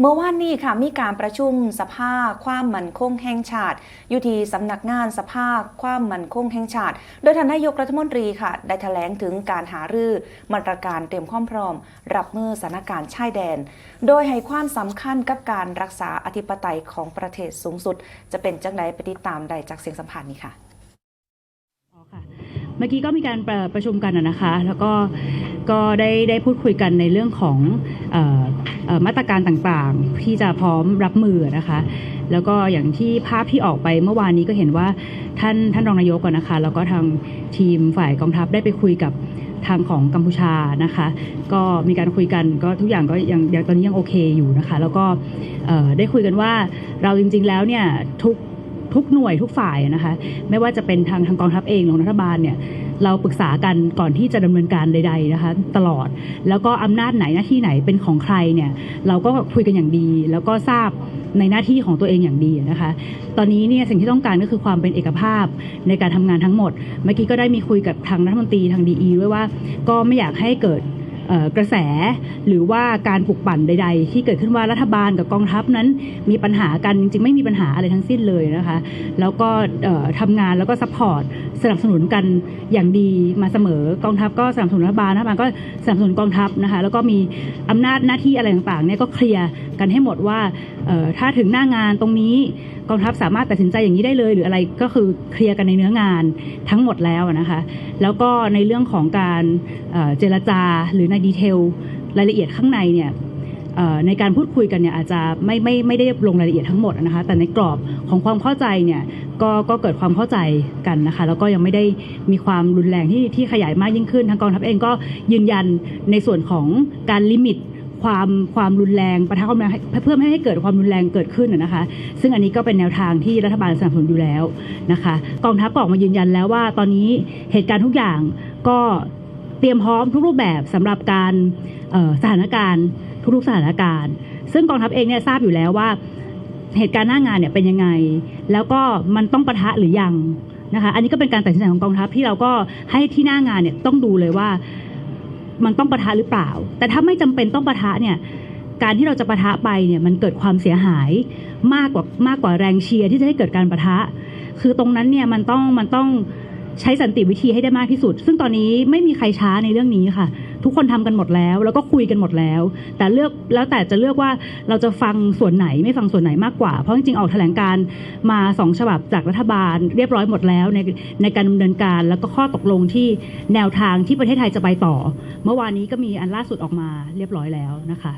เมื่อวานนี้ค่ะมีการประชุมสภาความมั่นคงแห่งชาติ อยู่ที่สำนักงานสภาความมั่นคงแห่งชาติ โดยทานนายกรัฐมนตรีค่ะ ได้แถลงถึงการหารือมาตรการเตรียมความพร้อม รับมือสถานการณ์ชายแดน โดยให้ความสำคัญกับการรักษาอธิปไตยของประเทศสูงสุด จะเป็นจังไดไปติดตามได้จากเสียงสัมภาษณ์นี้ค่ค่ะ เมื่อกี้ก็มีการประประชุมกันนะคะ แล้วก็ก็ได้ได้พูดคุยกันในเรื่องของเออเอ่อมาตรการต่างๆ ที่จะพร้อมรับมือนะคะ แล้วก็อย่างที่ภาพที่ออกไปเมื่อวานนี้ก็เห็นว่าท่านท่านรองนายกอะนะคะ แล้วก็ทางทีมฝ่ายกองทัพได้ไปคุยกับทางของกัมพูชานะคะ ก็มีการคุยกันก็ทุกอย่างก็ยังยังตอนนี้ยังโอเคอยู่นะคะ แล้วก็เอ่อได้คุยกันว่าเราจริงๆแล้วเนี่ยทุก ทุกหน่วยทุกฝ่ายนะคะ ไม่ว่าจะเป็นทางทางกองทัพเองหรือรัฐบาลเนี่ยเราปรึกษากันก่อนที่จะดำเนินการใด ๆนะคะ ตลอดแล้วก็อำนาจไหนหน้าที่ไหนเป็นของใครเนี่ยเราก็คุยกันอย่างดี แล้วก็ทราบในหน้าที่ของตัวเองอย่างดีนะคะ ตอนนี้เนี่ยสิ่งที่ต้องการก็คือความเป็นเอกภาพในการทำงานทั้งหมด เมื่อกี้ก็ได้มีคุยกับทางรัฐมนตรีทางดีด้วยว่า ก็ไม่อยากให้เกิด กระแส หรือว่าการปลุกปั่นใด ๆ ที่เกิดขึ้นว่ารัฐบาลกับกองทัพนั้นมีปัญหากันจริงๆไม่มีปัญหาอะไรทั้งสิ้นเลยนะคะ แล้วก็เอ่อทำงานแล้วก็ซัพพอร์ตสนับสนุนกันอย่างดีมาเสมอกองทัพก็สนับสนุนรัฐบาลรัฐบาลก็สนับสนุนกองทัพนะคะแล้วก็มีอำนาจหน้าที่อะไรต่างๆเนี่ยก็เคลียร์กันให้หมดว่า ถ้าถึงหน้างานตรงนี้กองทัพสามารถตัดสินใจอย่างนี้ได้เลย หรืออะไรก็คือเคลียร์กันในเนื้องานทั้งหมดแล้วนะคะ แล้วก็ในเรื่องของการเเจรจาหรือในดีเทลรายละเอียดข้างในเนี่ยในการพูดคุยกันเนี่ยอาจจะไม่ไม่ไม่ได้ลงรายละเอียดทั้งหมดนะคะ แต่ในกรอบของความเข้าใจเนี่ยก็ก็เกิดความเข้าใจกันนะคะ แล้วก็ยังไม่ได้มีความรุนแรงที่ที่ขยายมากยิ่งขึ้น ทางกองทัพเองก็ยืนยันในส่วนของการลิมิต ความความรุนแรงประทะความรุนแรงเพื่อไม่ให้เกิดความรุนแรงเกิดขึ้นนะคะ ซึ่งอันนี้ก็เป็นแนวทางที่รัฐบาลสนับสนุนอยู่แล้วนะคะ กองทัพก็ออกมายืนยันแล้วว่า ตอนนี้เหตุการณ์ทุกอย่างก็เตรียมพร้อมทุกรูปแบบสำหรับการสถานการณ์ทุกๆสถานการณ์ ซึ่งกองทัพเองเนี่ยทราบอยู่แล้วว่าเหตุการณ์หน้างานเนี่ยเป็นยังไง แล้วก็มันต้องประทะหรือยังนะคะ อันนี้ก็เป็นการตัดสินใจของกองทัพที่เราก็ให้ที่หน้างานเนี่ยต้องดูเลยว่า มันต้องปะทะหรือเปล่า แต่ถ้าไม่จำเป็นต้องปะทะเนี่ยการที่เราจะปะทะไปเนี่ยมันเกิดความเสียหายมากกว่ามากกว่าแรงเชียร์ที่จะให้เกิดการปะทะ คือตรงนั้นเนี่ยมันต้องมันต้องใช้สันติวิธีให้ได้มากที่สุด ซึ่งตอนนี้ไม่มีใครช้าในเรื่องนี้ค่ะ ทุกคนทำกันหมดแล้ว แล้วก็คุยกันหมดแล้ว แต่เลือกแล้วแต่จะเลือกว่าเราจะฟังส่วนไหนไม่ฟังส่วนไหนมากกว่า เพราะจริงๆออกแถลงการมาสองฉบับจากรัฐบาล เรียบร้อยหมดแล้วในในการดำเนินการ แล้วก็ข้อตกลงที่แนวทางที่ประเทศไทยจะไปต่อ เมื่อวานนี้ก็มีอันล่าสุดออกมาเรียบร้อยแล้วนะคะ